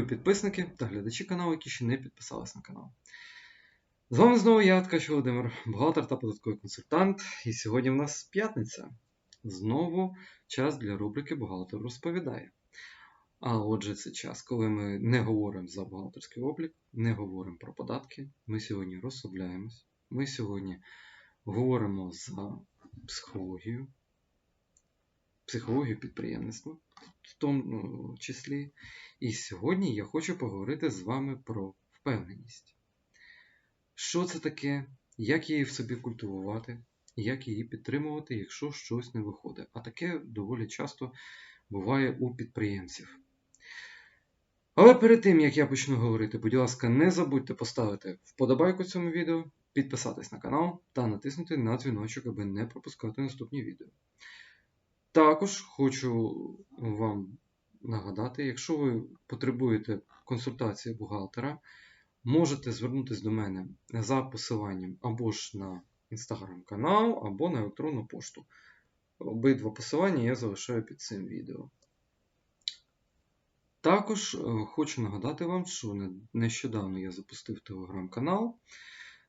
любі підписники та глядачі каналу, які ще не підписались на канал. З вами знову я, Ткач Володимир, бухгалтер та податковий консультант. І сьогодні в нас п'ятниця. Знову час для рубрики Бухгалтер розповідає. А отже, це час, коли ми не говоримо за бухгалтерський облік, не говоримо про податки. Ми сьогодні розслабляємось. Ми сьогодні говоримо за психологію, психологію підприємництва в тому числі. І сьогодні я хочу поговорити з вами про впевненість. Що це таке, як її в собі культивувати, як її підтримувати, якщо щось не виходить. А таке доволі часто буває у підприємців. Але перед тим, як я почну говорити, будь ласка, не забудьте поставити вподобайку цьому відео, підписатись на канал та натиснути на дзвіночок, аби не пропускати наступні відео. Також хочу вам нагадати, якщо ви потребуєте консультації бухгалтера, можете звернутися до мене за посиланням або ж на інстаграм-канал, або на електронну пошту. Обидва посилання я залишаю під цим відео. Також е, хочу нагадати вам, що нещодавно я запустив телеграм-канал,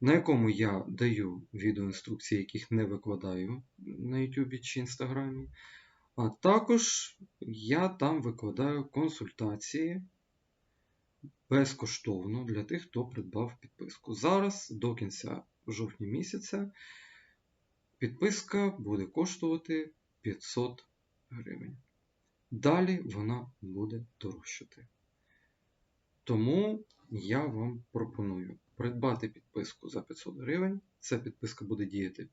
на якому я даю відеоінструкції, яких не викладаю на YouTube чи Інстаграмі. А також я там викладаю консультації безкоштовно для тих, хто придбав підписку. Зараз до кінця жовтня місяця підписка буде коштувати 500 гривень. Далі вона буде дорожчати. Тому я вам пропоную придбати підписку за 500 гривень. Ця підписка буде діяти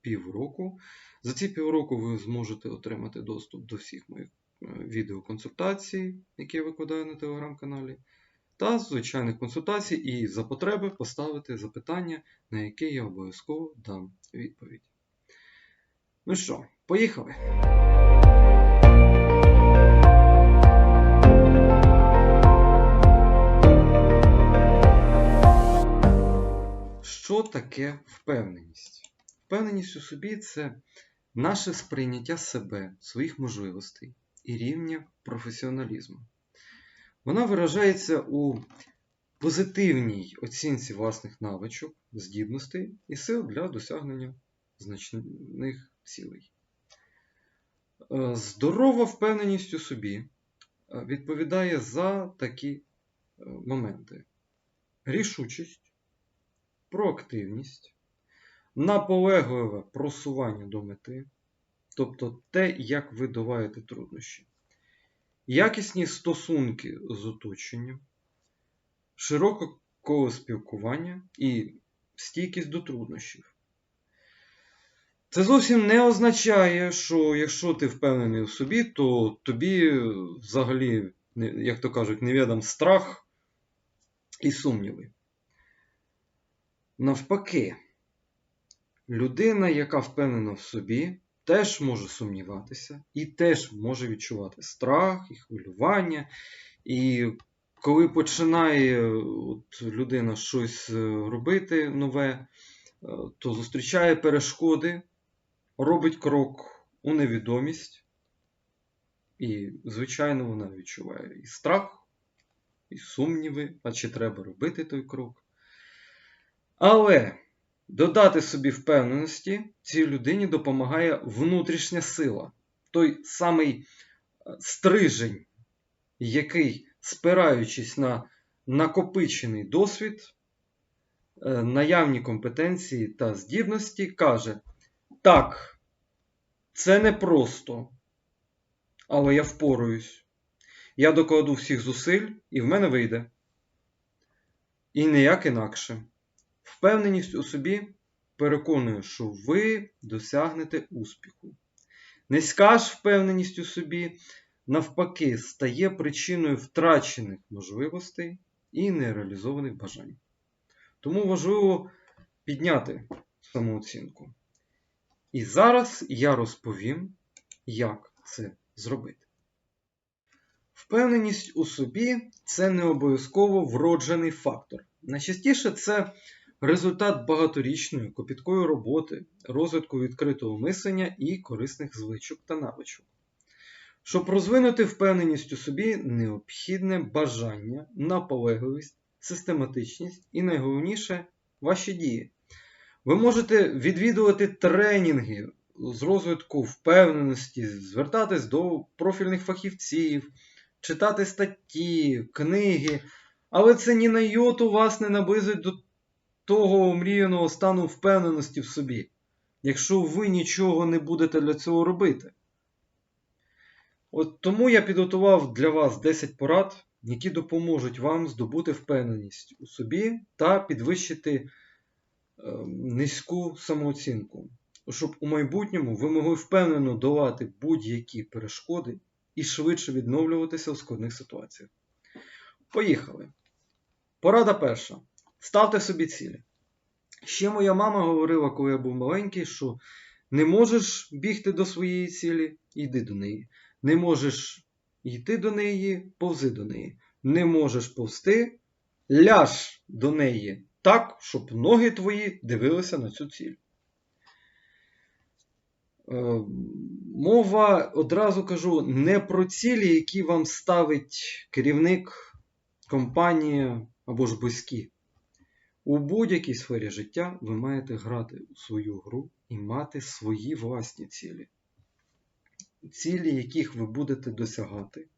півроку. За ці півроку ви зможете отримати доступ до всіх моїх е, відеоконсультацій, які я викладаю на телеграм-каналі, та звичайних консультацій, і за потреби поставити запитання, на яке я обов'язково дам відповідь. Ну що, поїхали! Що таке впевненість? Впевненість у собі це наше сприйняття себе, своїх можливостей і рівня професіоналізму. Вона виражається у позитивній оцінці власних навичок, здібностей і сил для досягнення значних цілей. Е, здорова впевненість у собі е, відповідає за такі е, моменти: рішучість, проактивність, наполегливе просування до мети, тобто те, як ви долаєте труднощі, якісні стосунки з оточенням, широке коло спілкування і стійкість до труднощів. Це зовсім не означає, що якщо ти впевнений у собі, то тобі взагалі, як то кажуть, невідом страх і сумніви. Навпаки, людина, яка впевнена в собі, теж може сумніватися і теж може відчувати страх і хвилювання. І коли починає от, людина щось е, робити нове, е, то зустрічає перешкоди, робить крок у невідомість. І, звичайно, вона відчуває і страх, і сумніви, а чи треба робити той крок. Але додати собі впевненості цій людині допомагає внутрішня сила, той самий е, стрижень, який, спираючись на накопичений досвід, е, наявні компетенції та здібності, каже: Так, це не просто, але я впораюсь. Я докладу всіх зусиль, і в мене вийде. І ніяк інакше. Впевненість у собі переконує, що ви досягнете успіху. Низька ж впевненість у собі, навпаки, стає причиною втрачених можливостей і нереалізованих бажань. Тому важливо підняти самооцінку. І зараз я розповім, як це зробити. Впевненість у собі це не обов'язково вроджений фактор. Найчастіше це результат багаторічної копіткої роботи, розвитку відкритого мислення і корисних звичок та навичок. Щоб розвинути впевненість у собі, необхідне бажання, наполегливість, систематичність і найголовніше ваші дії. Ви можете відвідувати тренінги з розвитку впевненості, звертатись до профільних фахівців, читати статті, книги, але це ні на йоту вас не наблизить до того омріяного стану впевненості в собі, якщо ви нічого не будете для цього робити. От тому я підготував для вас 10 порад, які допоможуть вам здобути впевненість у собі та підвищити е, низьку самооцінку, щоб у майбутньому ви могли впевнено долати будь-які перешкоди і швидше відновлюватися у складних ситуаціях. Поїхали! Порада перша. Ставте собі цілі. Ще моя мама говорила, коли я був маленький, що не можеш бігти до своєї цілі, йди до неї. Не можеш йти до неї, повзи до неї. Не можеш повзти, ляж до неї так, щоб ноги твої дивилися на цю ціль. Е, Мова, одразу кажу, не про цілі, які вам ставить керівник, компанія або ж близькі. У будь-якій сфері життя ви маєте грати у свою гру і мати свої власні цілі. Цілі, яких ви будете досягати.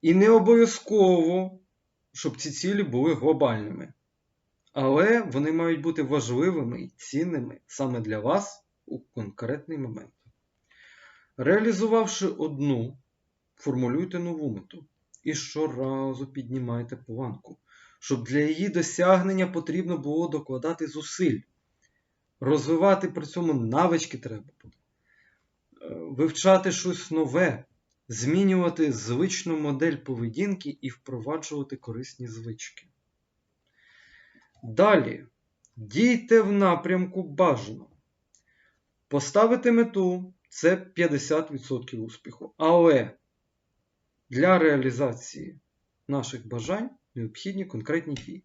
І не обов'язково, щоб ці цілі були глобальними. Але вони мають бути важливими і цінними саме для вас у конкретний момент. Реалізувавши одну, формулюйте нову мету і щоразу піднімайте планку, щоб для її досягнення потрібно було докладати зусиль. Розвивати при цьому навички треба буде, вивчати щось нове, змінювати звичну модель поведінки і впроваджувати корисні звички. Далі дійте в напрямку бажано. Поставити мету це 50% успіху. Але для реалізації наших бажань необхідні конкретні дії.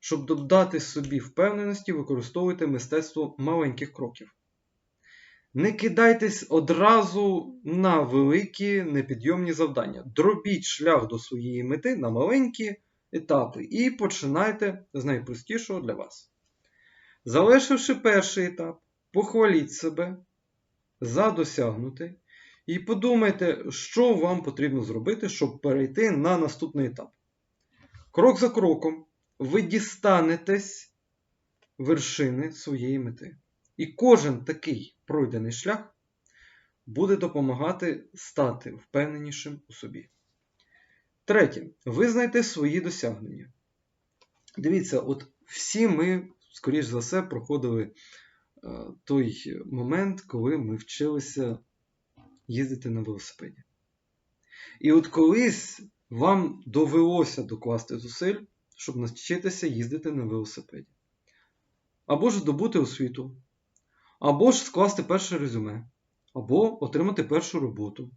Щоб додати собі впевненості, використовуйте мистецтво маленьких кроків. Не кидайтесь одразу на великі непідйомні завдання. Дробіть шлях до своєї мети на маленькі етапи і починайте з найпростішого для вас. Завершивши перший етап, похваліть себе за досягнути і подумайте, що вам потрібно зробити, щоб перейти на наступний етап. Крок за кроком ви дістанетесь вершини своєї мети. І кожен такий пройдений шлях буде допомагати стати впевненішим у собі. Третє. Визнайте свої досягнення. Дивіться, от всі ми, скоріш за все, проходили е, той момент, коли ми вчилися їздити на велосипеді. І от колись вам довелося докласти зусиль, щоб навчитися їздити на велосипеді. Або ж здобути освіту, або ж скласти перше резюме, або отримати першу роботу,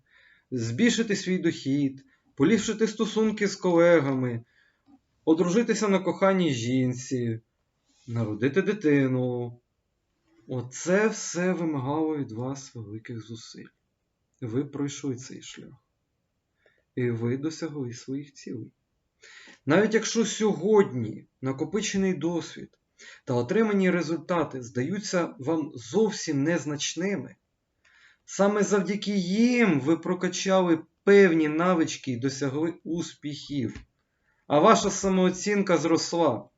збільшити свій дохід, поліпшити стосунки з колегами, одружитися на коханій жінці, народити дитину. Оце все вимагало від вас великих зусиль. Ви пройшли цей шлях. І ви досягли своїх цілей. Навіть якщо сьогодні накопичений досвід та отримані результати здаються вам зовсім незначними, саме завдяки їм ви прокачали певні навички і досягли успіхів, а ваша самооцінка зросла.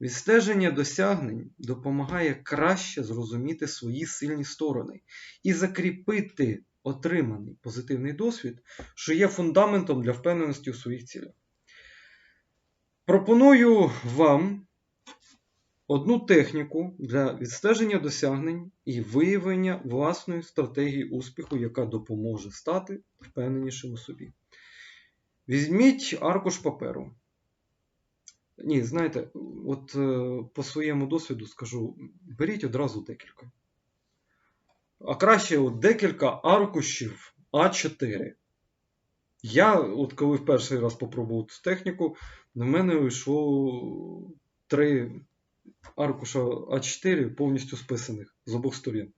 Відстеження досягнень допомагає краще зрозуміти свої сильні сторони і закріпити отриманий позитивний досвід, що є фундаментом для впевненості у своїх цілях. Пропоную вам одну техніку для відстеження досягнень і виявлення власної стратегії успіху, яка допоможе стати впевненішим у собі. Візьміть аркуш паперу. Ні, знаєте, от е, по своєму досвіду скажу: беріть одразу декілька. А краще от декілька аркушів А4. Я, от коли в перший раз попробував цю техніку, на мене вийшло три аркуша А4 повністю списаних з обох сторін.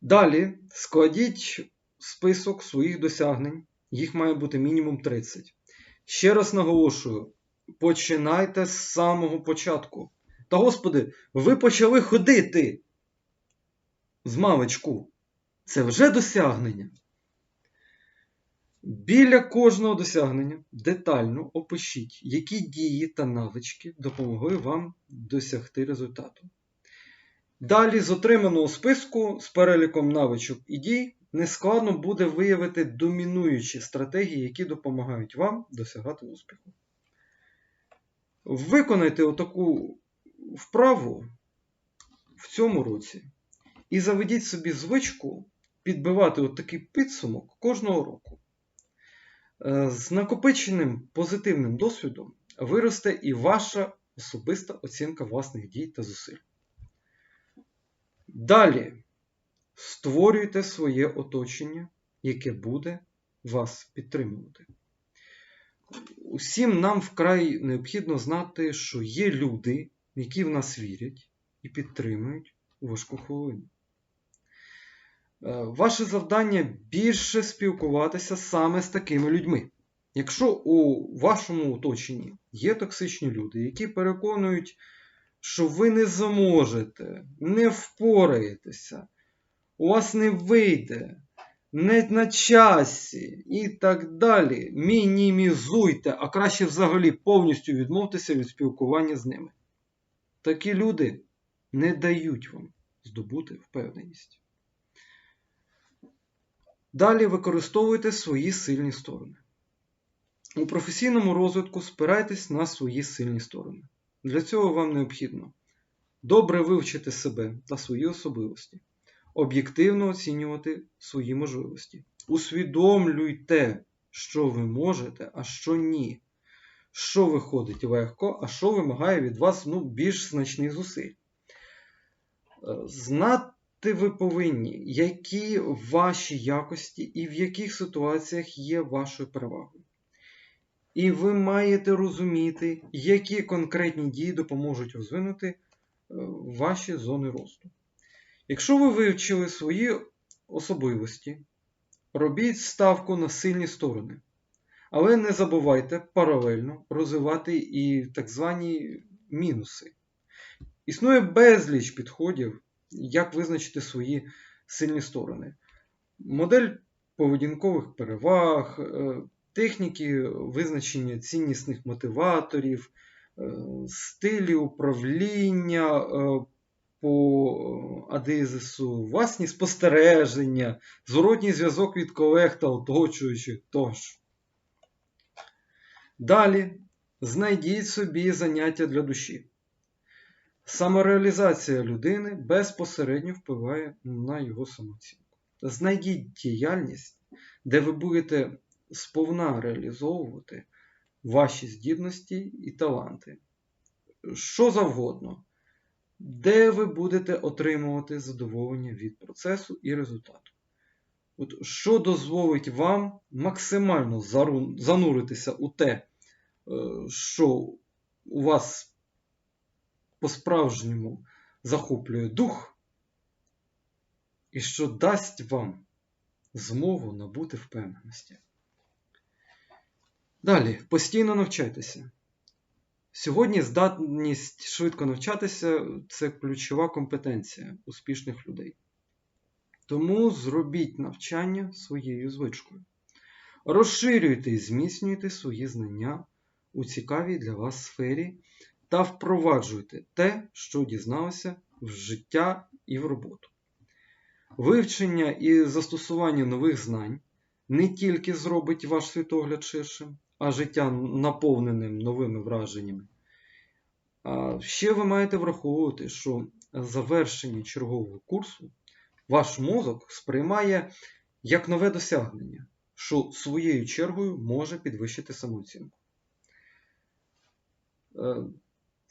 Далі складіть список своїх досягнень. Їх має бути мінімум 30. Ще раз наголошую: починайте з самого початку. Та господи, ви почали ходити з маличку. Це вже досягнення. Біля кожного досягнення детально опишіть, які дії та навички допомогли вам досягти результату. Далі з отриманого списку з переліком навичок і дій нескладно буде виявити домінуючі стратегії, які допомагають вам досягати успіху. Виконайте отаку вправу в цьому році і заведіть собі звичку підбивати отакий підсумок кожного року. Е, З накопиченим позитивним досвідом виросте і ваша особиста оцінка власних дій та зусиль. Далі створюйте своє оточення, яке буде вас підтримувати. Усім нам вкрай необхідно знати, що є люди, які в нас вірять і підтримують у важку хвилину. Е, Ваше завдання більше спілкуватися саме з такими людьми. Якщо у вашому оточенні є токсичні люди, які переконують, що ви не зможете, не впораєтеся, у вас не вийде, не на часі і так далі, мінімізуйте, а краще взагалі повністю відмовтеся від спілкування з ними. Такі люди не дають вам здобути впевненість. Далі використовуйте свої сильні сторони. У професійному розвитку спирайтесь на свої сильні сторони. Для цього вам необхідно добре вивчити себе та свої особливості, об'єктивно оцінювати свої можливості. Усвідомлюйте, що ви можете, а що ні. Що виходить легко, а що вимагає від вас ну, більш значних зусиль. Е, Знати ви повинні, які ваші якості і в яких ситуаціях є вашою перевагою. І ви маєте розуміти, які конкретні дії допоможуть розвинути е, ваші зони росту. Якщо ви вивчили свої особливості, робіть ставку на сильні сторони. Але не забувайте паралельно розвивати і так звані мінуси. Існує безліч підходів, як визначити свої сильні сторони. Модель поведінкових переваг, е, техніки визначення ціннісних мотиваторів, е, стилі управління е, по адизису, власні спостереження, зворотній зв'язок від колег та оточуючих тощо. Далі знайдіть собі заняття для душі. Самореалізація людини безпосередньо впливає на його самооцінку. Знайдіть діяльність, де ви будете сповна реалізовувати ваші здібності і таланти. Що завгодно, де ви будете отримувати задоволення від процесу і результату. От Що дозволить вам максимально зануритися у те, е, що у вас по-справжньому захоплює дух, і що дасть вам змогу набути впевненості. Далі, постійно навчайтеся. Сьогодні здатність швидко навчатися це ключова компетенція успішних людей. Тому зробіть навчання своєю звичкою. Розширюйте і зміцнюйте свої знання у цікавій для вас сфері та впроваджуйте те, що дізналися в життя і в роботу. Вивчення і застосування нових знань не тільки зробить ваш світогляд ширшим, а життя наповненим новими враженнями. Ще ви маєте враховувати, що завершення чергового курсу ваш мозок сприймає як нове досягнення, що своєю чергою може підвищити самооцінку.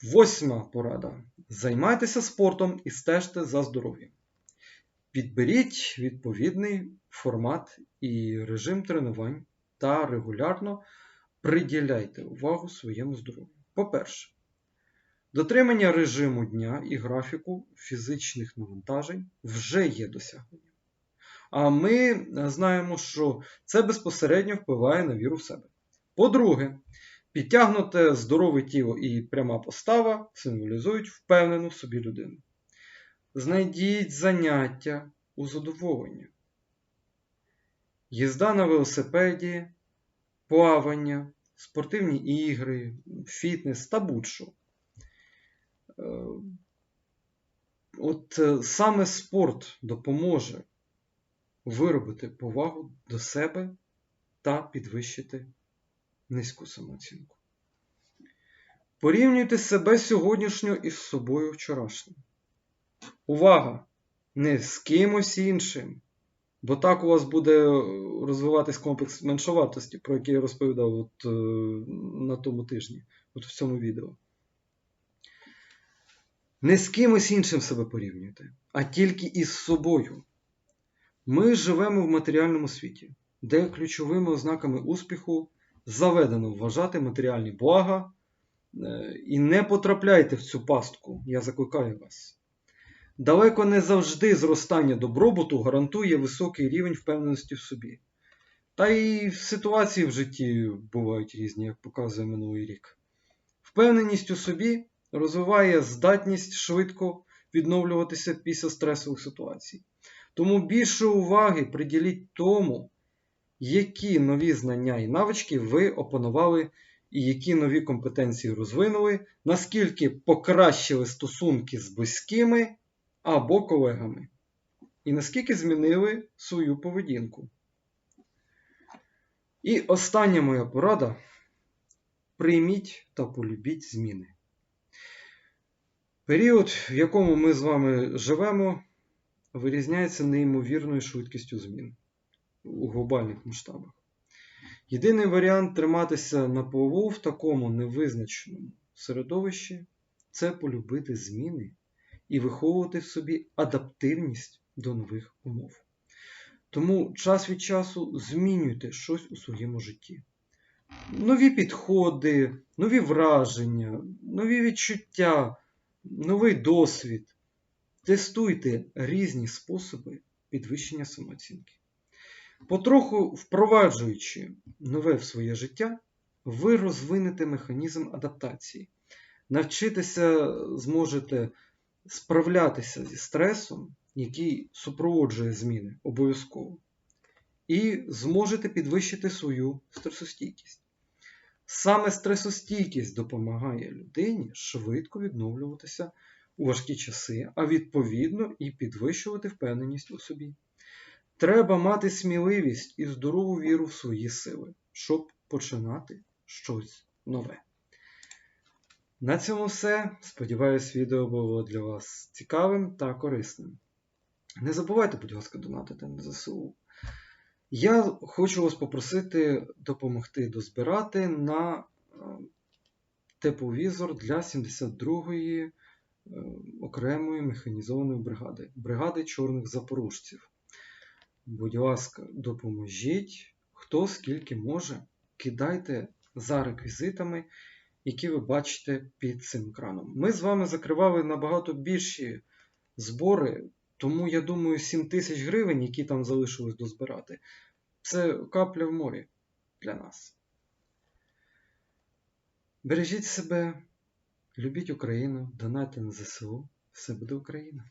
Восьма порада. Займайтеся спортом і стежте за здоров'ям. Підберіть відповідний формат і режим тренувань та регулярно приділяйте увагу своєму здоров'ю. По-перше, дотримання режиму дня і графіку фізичних навантажень вже є досягненням. А ми знаємо, що це безпосередньо впливає на віру в себе. По-друге, підтягнуте здорове тіло і пряма постава символізують впевнену в собі людину. Знайдіть заняття у задоволення. Їзда на велосипеді, плавання, спортивні ігри, фітнес та будь-що. Е, От е, саме спорт допоможе виробити повагу до себе та підвищити низьку самооцінку. Порівнюйте себе сьогоднішнього із собою вчорашнім. Увага! Не з кимось іншим. Бо так у вас буде розвиватись комплекс меншовартості, про який я розповідав от, е, на тому тижні, от в цьому відео. Не з кимось іншим себе порівнюйте, а тільки із собою. Ми живемо в матеріальному світі, де ключовими ознаками успіху заведено вважати матеріальні блага. Е, І не потрапляйте в цю пастку, я закликаю вас. Далеко не завжди зростання добробуту гарантує високий рівень впевненості в собі. Та й ситуації в житті бувають різні, як показує минулий рік. Впевненість у собі розвиває здатність швидко відновлюватися після стресових ситуацій. Тому більше уваги приділіть тому, які нові знання і навички ви опанували, і які нові компетенції розвинули, наскільки покращили стосунки з близькими або колегами, і наскільки змінили свою поведінку. І остання моя порада: прийміть та полюбіть зміни. Період, в якому ми з вами живемо, вирізняється неймовірною швидкістю змін у глобальних масштабах. Єдиний варіант триматися на плаву в такому невизначеному середовищі це полюбити зміни і виховувати в собі адаптивність до нових умов. Тому час від часу змінюйте щось у своєму житті. Нові підходи, нові враження, нові відчуття, новий досвід. Тестуйте різні способи підвищення самооцінки. Потроху впроваджуючи нове в своє життя, ви розвинете механізм адаптації. Навчитися зможете справлятися зі стресом, який супроводжує зміни обов'язково, і зможете підвищити свою стресостійкість. Саме стресостійкість допомагає людині швидко відновлюватися у важкі часи, а відповідно і підвищувати впевненість у собі. Треба мати сміливість і здорову віру в свої сили, щоб починати щось нове. На цьому все. Сподіваюсь, відео було для вас цікавим та корисним. Не забувайте, будь ласка, донатити на ЗСУ. Я хочу вас попросити допомогти дозбирати на е, тепловізор для 72-ї е, окремої механізованої бригади бригади чорних запорожців. Будь ласка, допоможіть, хто скільки може, кидайте за реквізитами, які ви бачите під цим екраном. Ми з вами закривали набагато більші збори, тому я думаю, 7 тисяч гривень, які там залишилось дозбирати, це капля в морі для нас. Бережіть себе, любіть Україну, донайте на ЗСУ, все буде Україна!